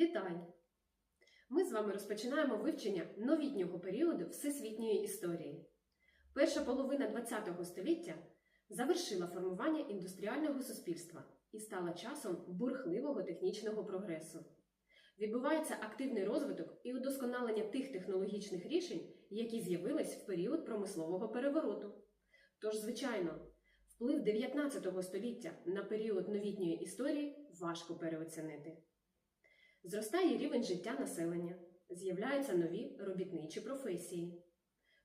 Вітаю! Ми з вами розпочинаємо вивчення новітнього періоду всесвітньої історії. Перша половина ХХ століття завершила формування індустріального суспільства і стала часом бурхливого технічного прогресу. Відбувається активний розвиток і удосконалення тих технологічних рішень, які з'явились в період промислового перевороту. Тож, звичайно, вплив 19 століття на період новітньої історії важко переоцінити. Зростає рівень життя населення, з'являються нові робітничі професії.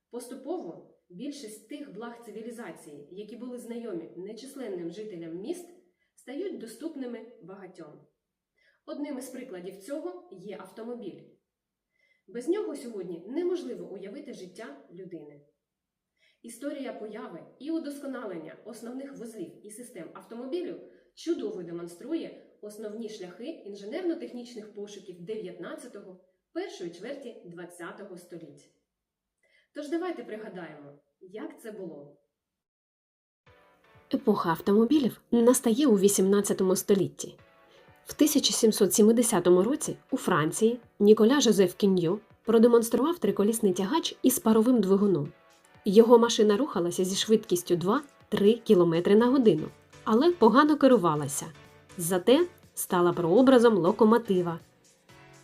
Поступово більшість тих благ цивілізації, які були знайомі нечисленним жителям міст, стають доступними багатьом. Одним із прикладів цього є автомобіль. Без нього сьогодні неможливо уявити життя людини. Історія появи і удосконалення основних вузлів і систем автомобілю чудово демонструє основні шляхи інженерно-технічних пошуків 19-го, першої чверті 20-го століття. Тож давайте пригадаємо, як це було. Епоха автомобілів настає у XVIII столітті. В 1770 році у Франції Ніколя Жозеф Кіньо продемонстрував триколісний тягач із паровим двигуном. Його машина рухалася зі швидкістю 2-3 км на годину, але погано керувалася. Зате стала прообразом локомотива.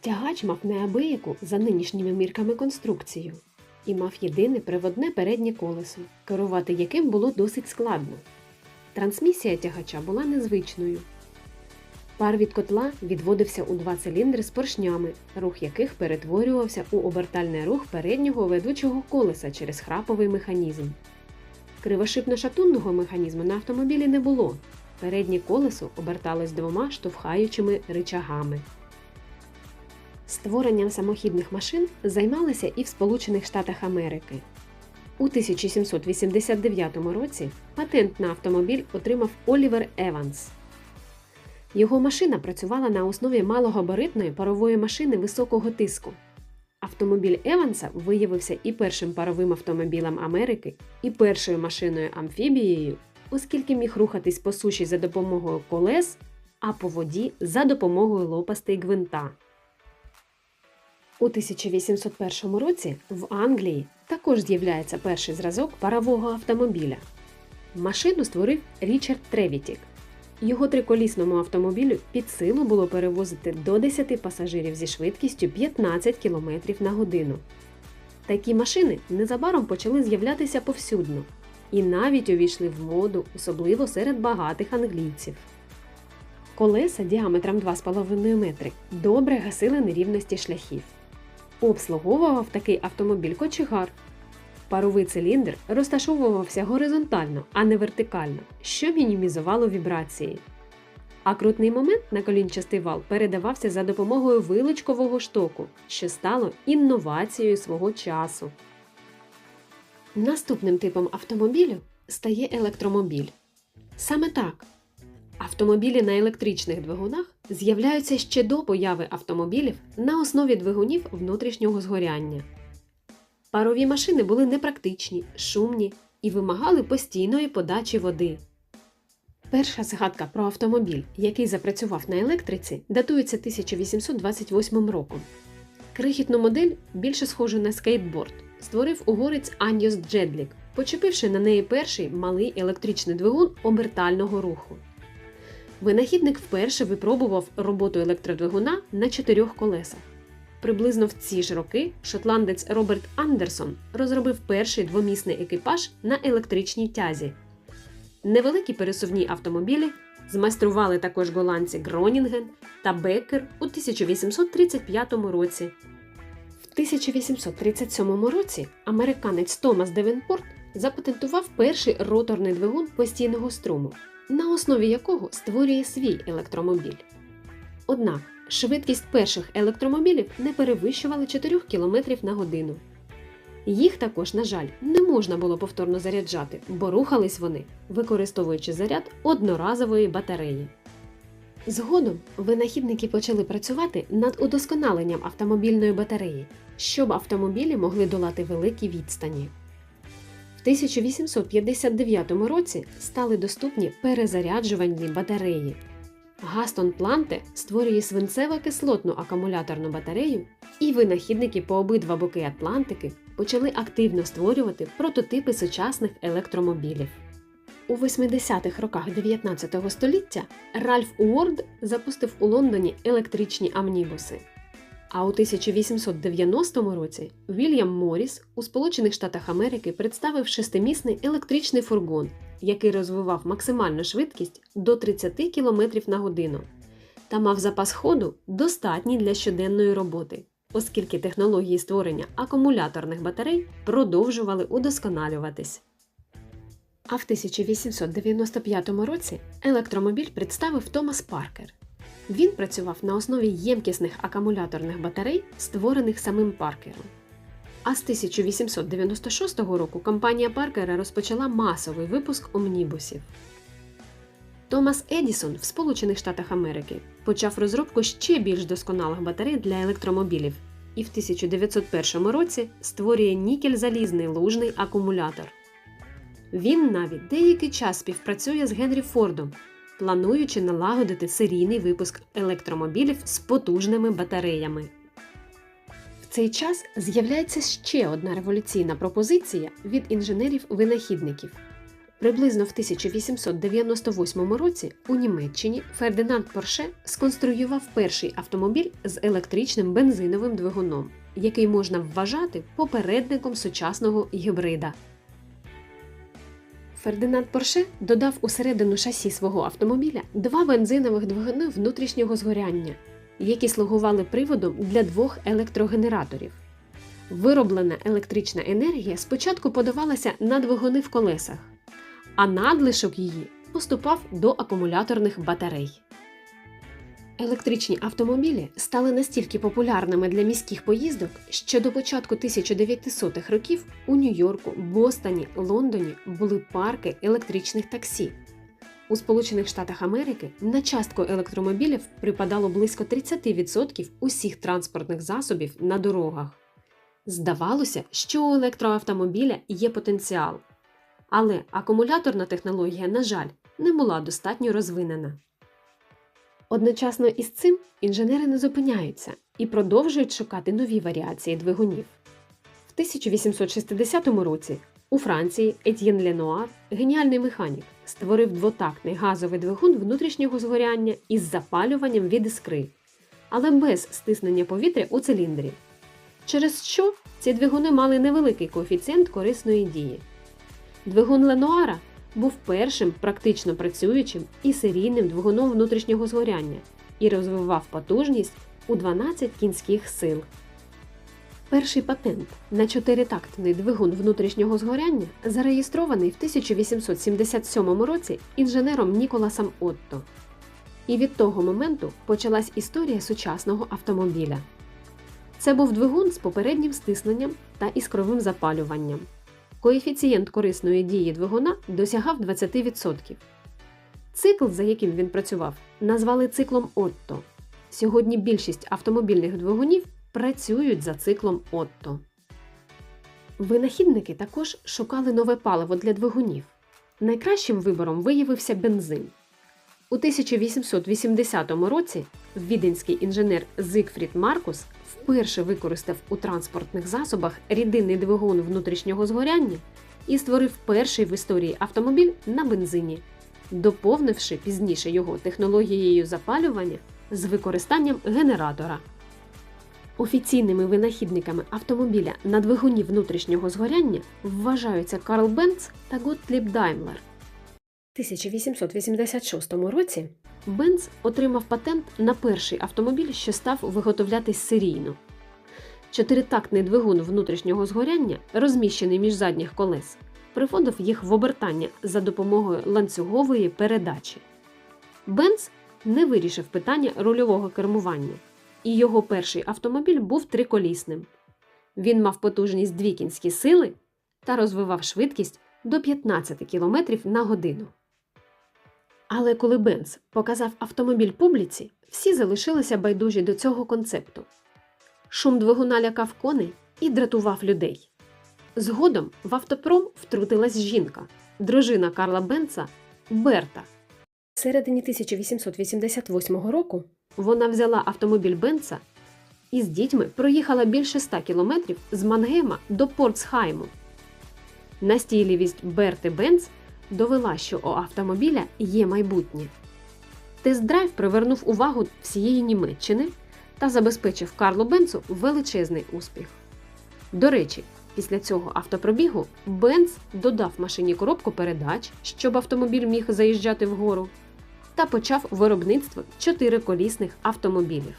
Тягач мав неабияку за нинішніми мірками конструкцію і мав єдине приводне переднє колесо, керувати яким було досить складно. Трансмісія тягача була незвичною. Пар від котла відводився у два циліндри з поршнями, рух яких перетворювався у обертальний рух переднього ведучого колеса через храповий механізм. Кривошипно-шатунного механізму на автомобілі не було. Переднє колесо оберталось двома штовхаючими ричагами. Створенням самохідних машин займалися і в Сполучених Штатах Америки. У 1789 році патент на автомобіль отримав Олівер Еванс. Його машина працювала на основі малогабаритної парової машини високого тиску. Автомобіль Еванса виявився і першим паровим автомобілем Америки, і першою машиною амфібією, оскільки міг рухатись по суші за допомогою колес, а по воді за допомогою лопастей гвинта. У 1801 році в Англії також з'являється перший зразок парового автомобіля. Машину створив Річард Тревітік. Його триколісному автомобілю під силу було перевозити до 10 пасажирів зі швидкістю 15 км на годину. Такі машини незабаром почали з'являтися повсюдно і навіть увійшли в моду, особливо серед багатих англійців. Колеса діаметром 2,5 метри добре гасили нерівності шляхів. Обслуговував такий автомобіль кочегар. Паровий циліндр розташовувався горизонтально, а не вертикально, що мінімізувало вібрації. А крутний момент на колінчастий вал передавався за допомогою вилочкового штоку, що стало інновацією свого часу. Наступним типом автомобілю стає електромобіль. Саме так. Автомобілі на електричних двигунах з'являються ще до появи автомобілів на основі двигунів внутрішнього згоряння. Парові машини були непрактичні, шумні і вимагали постійної подачі води. Перша згадка про автомобіль, який запрацював на електриці, датується 1828 роком. Крихітну модель, більше схожу на скейтборд, створив угорець Аньос Джедлік, почепивши на неї перший малий електричний двигун обертального руху. Винахідник вперше випробував роботу електродвигуна на чотирьох колесах. Приблизно в ці ж роки шотландець Роберт Андерсон розробив перший двомісний екіпаж на електричній тязі. Невеликі пересувні автомобілі змайстрували також голландці Гронінген та Беккер у 1835 році. В 1837 році американець Томас Девенпорт запатентував перший роторний двигун постійного струму, на основі якого створює свій електромобіль. Однак швидкість перших електромобілів не перевищувала 4 км на годину. Їх також, на жаль, не можна було повторно заряджати, бо рухались вони, використовуючи заряд одноразової батареї. Згодом винахідники почали працювати над удосконаленням автомобільної батареї, щоб автомобілі могли долати великі відстані. В 1859 році стали доступні перезаряджувальні батареї. Гастон Планте створює свинцево-кислотну акумуляторну батарею, і винахідники по обидва боки Атлантики почали активно створювати прототипи сучасних електромобілів. У 80-х роках 19 століття Ральф Уорд запустив у Лондоні електричні амнібуси. А у 1890 році Вільям Морріс у Сполучених Штатах Америки представив шестимісний електричний фургон, який розвивав максимальну швидкість до 30 км на годину та мав запас ходу достатній для щоденної роботи, оскільки технології створення акумуляторних батарей продовжували удосконалюватись. А в 1895 році електромобіль представив Томас Паркер. Він працював на основі ємкісних акумуляторних батарей, створених самим Паркером. А з 1896 року компанія Паркера розпочала масовий випуск омнібусів. Томас Едісон в Сполучених Штатах Америки почав розробку ще більш досконалих батарей для електромобілів і в 1901 році створює нікель-залізний лужний акумулятор. Він навіть деякий час співпрацює з Генрі Фордом, плануючи налагодити серійний випуск електромобілів з потужними батареями. В цей час з'являється ще одна революційна пропозиція від інженерів-винахідників. Приблизно в 1898 році у Німеччині Фердинанд Порше сконструював перший автомобіль з електричним бензиновим двигуном, який можна вважати попередником сучасного гібрида. Фердинанд Порше додав усередину шасі свого автомобіля два бензинових двигуни внутрішнього згоряння, які слугували приводом для двох електрогенераторів. Вироблена електрична енергія спочатку подавалася на двигуни в колесах, а надлишок її поступав до акумуляторних батарей. Електричні автомобілі стали настільки популярними для міських поїздок, що до початку 1900-х років у Нью-Йорку, Бостоні, Лондоні були парки електричних таксі. У Сполучених Штатах Америки на частку електромобілів припадало близько 30% усіх транспортних засобів на дорогах. Здавалося, що у електроавтомобіля є потенціал, але акумуляторна технологія, на жаль, не була достатньо розвинена. Одночасно із цим інженери не зупиняються і продовжують шукати нові варіації двигунів. В 1860 році у Франції Етьєн Ленуар, геніальний механік, створив двотактний газовий двигун внутрішнього згоряння із запалюванням від іскри, але без стиснення повітря у циліндрі. Через що ці двигуни мали невеликий коефіцієнт корисної дії. Двигун Ленуара був першим практично працюючим і серійним двигуном внутрішнього згоряння і розвивав потужність у 12 кінських сил. Перший патент на чотиритактний двигун внутрішнього згоряння зареєстрований в 1877 році інженером Ніколасом Отто. І від того моменту почалась історія сучасного автомобіля. Це був двигун з попереднім стисненням та іскровим запалюванням. Коефіцієнт корисної дії двигуна досягав 20%. Цикл, за яким він працював, назвали циклом Отто. Сьогодні більшість автомобільних двигунів працюють за циклом Отто. Винахідники також шукали нове паливо для двигунів. Найкращим вибором виявився бензин. У 1880 році віденський інженер Зигфрід Маркус вперше використав у транспортних засобах рідинний двигун внутрішнього згоряння і створив перший в історії автомобіль на бензині, доповнивши пізніше його технологією запалювання з використанням генератора. Офіційними винахідниками автомобіля на двигуні внутрішнього згоряння вважаються Карл Бенц та Готліб Даймлер. У 1886 році Бенц отримав патент на перший автомобіль, що став виготовлятись серійно. Чотиритактний двигун внутрішнього згоряння, розміщений між задніх колес, приводив їх в обертання за допомогою ланцюгової передачі. Бенц не вирішив питання рульового кермування, і його перший автомобіль був триколісним. Він мав потужність дві кінські сили та розвивав швидкість до 15 км на годину. Але коли Бенц показав автомобіль публіці, всі залишилися байдужі до цього концепту. Шум двигуна лякав коней і дратував людей. Згодом в автопром втрутилась жінка, дружина Карла Бенца Берта. В середині 1888 року Вона взяла автомобіль Бенца і з дітьми проїхала більше 100 кілометрів з Мангейма до Портсхайму. Настійливість Берти Бенц довела, що у автомобіля є майбутнє. Тест-драйв привернув увагу всієї Німеччини та забезпечив Карлу Бенцу величезний успіх. До речі, після цього автопробігу Бенц додав машині коробку передач, щоб автомобіль міг заїжджати вгору, та почав виробництво чотириколісних автомобілів.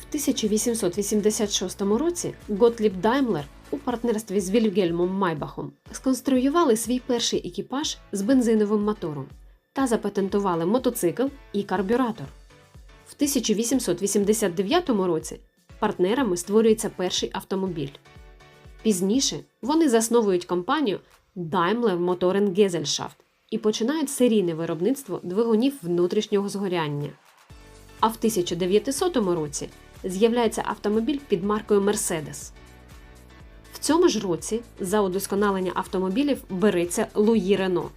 В 1886 році Готліб Даймлер у партнерстві з Вільгельмом Майбахом сконструювали свій перший екіпаж з бензиновим мотором та запатентували мотоцикл і карбюратор. В 1889 році партнерами створюється перший автомобіль. Пізніше вони засновують компанію Daimler Motoren Gesellschaft і починають серійне виробництво двигунів внутрішнього згоряння. А в 1900 році з'являється автомобіль під маркою Mercedes. Цьому ж році за удосконалення автомобілів береться Луї Рено.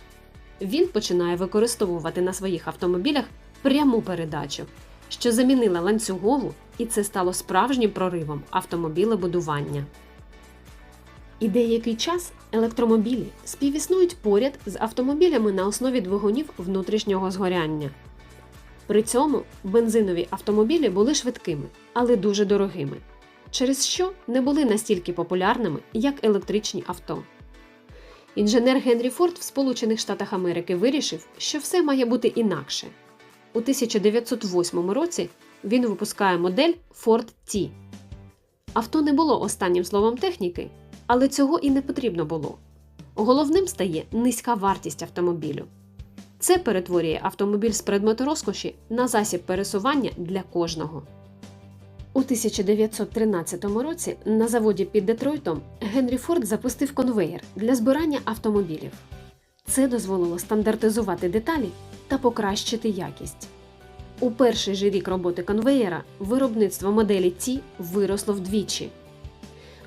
Він починає використовувати на своїх автомобілях пряму передачу, що замінила ланцюгову, і це стало справжнім проривом автомобілебудування. І деякий час електромобілі співіснують поряд з автомобілями на основі двигунів внутрішнього згоряння. При цьому бензинові автомобілі були швидкими, але дуже дорогими, через що не були настільки популярними, як електричні авто. Інженер Генрі Форд в Сполучених Штатах Америки вирішив, що все має бути інакше. У 1908 році він випускає модель Ford T. Авто не було останнім словом техніки, але цього і не потрібно було. Головним стає низька вартість автомобілю. Це перетворює автомобіль з предмету розкоші на засіб пересування для кожного. У 1913 році на заводі під Детройтом Генрі Форд запустив конвеєр для збирання автомобілів. Це дозволило стандартизувати деталі та покращити якість. У перший же рік роботи конвеєра виробництво моделі Т виросло вдвічі.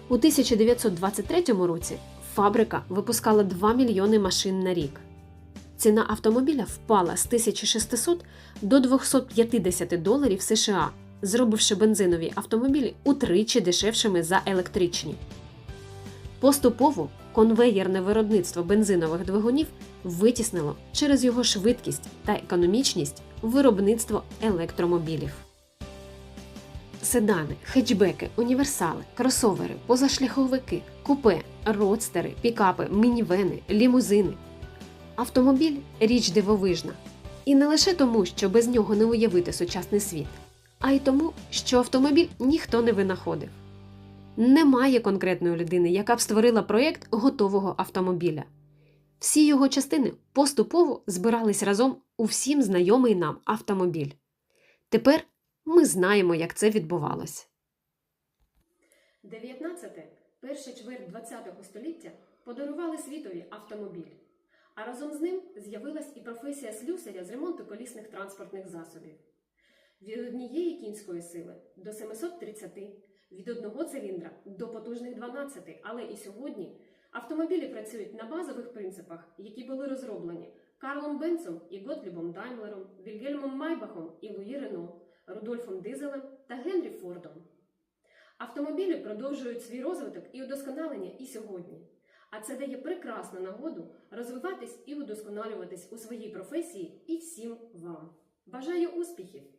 У 1923 році фабрика випускала 2 мільйони машин на рік. Ціна автомобіля впала з 1600 до 250 доларів США, зробивши бензинові автомобілі утричі дешевшими за електричні. Поступово конвеєрне виробництво бензинових двигунів витіснило через його швидкість та економічність виробництво електромобілів. Седани, хетчбеки, універсали, кросовери, позашляховики, купе, родстери, пікапи, мінівени, лімузини. Автомобіль річ дивовижна. І не лише тому, що без нього не уявити сучасний світ, а й тому, що автомобіль ніхто не винаходив. Немає конкретної людини, яка б створила проєкт готового автомобіля. Всі його частини поступово збирались разом у всім знайомий нам автомобіль. Тепер ми знаємо, як це відбувалось. 19-те, перша чверть 20-го століття подарували світові автомобіль. А разом з ним з'явилась і професія слюсаря з ремонту колісних транспортних засобів. Від однієї кінської сили до 730, від одного циліндра до потужних 12, але і сьогодні автомобілі працюють на базових принципах, які були розроблені Карлом Бенцом і Готлібом Даймлером, Вільгельмом Майбахом і Луї Рено, Рудольфом Дизелем та Генрі Фордом. Автомобілі продовжують свій розвиток і удосконалення і сьогодні. А це дає прекрасну нагоду розвиватись і удосконалюватись у своїй професії і всім вам. Бажаю успіхів!